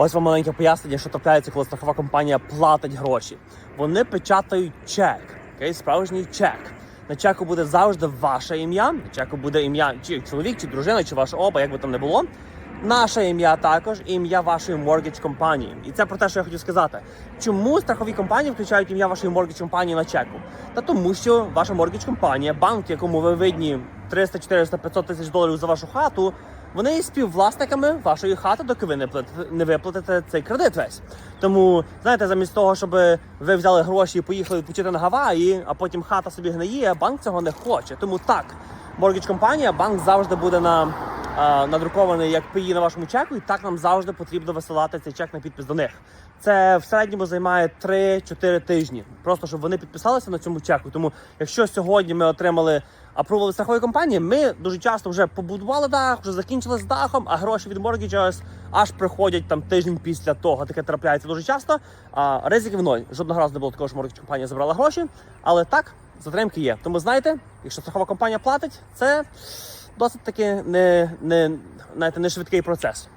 Ось вам маленьке пояснення, що трапляється, коли страхова компанія платить гроші. Вони печатають чек, окей, справжній чек. На чеку буде завжди ваше ім'я. На чеку буде ім'я чи чоловік, чи дружина, чи ваше оба, як би там не було. Наше ім'я також і ім'я вашої моргідж компанії. І це про те, що я хотів сказати. Чому страхові компанії включають ім'я вашої моргідж компанії на чеку? Та тому, що ваша моргідж компанія, банк, якому ви видні 300, 400, 500 тисяч доларів за вашу хату, вони є співвласниками вашої хати, доки ви не не виплатите цей кредит весь. Тому знаєте, замість того, щоб ви взяли гроші і поїхали відпочити на Гаваї, а потім хата собі гниє, банк цього не хоче. Тому так, моргідж компанія, банк завжди буде на надрукований як пиї на вашому чеку, і так нам завжди потрібно висилати цей чек на підпис до них. Це в середньому займає 3-4 тижні. Просто щоб вони підписалися на цьому чеку. Тому якщо сьогодні ми отримали апрували страхової компанії, ми дуже часто вже побудували дах, вже закінчили з дахом, а гроші від моргіджа аж приходять там тиждень після того. Таке трапляється дуже часто. А ризиків ноль. Жодного разу не було такого, що моргідж компанія забрала гроші. Але так, затримки є. Тому знаєте, якщо страхова компанія платить, це досить таки не, не, знаєте, не швидкий процес.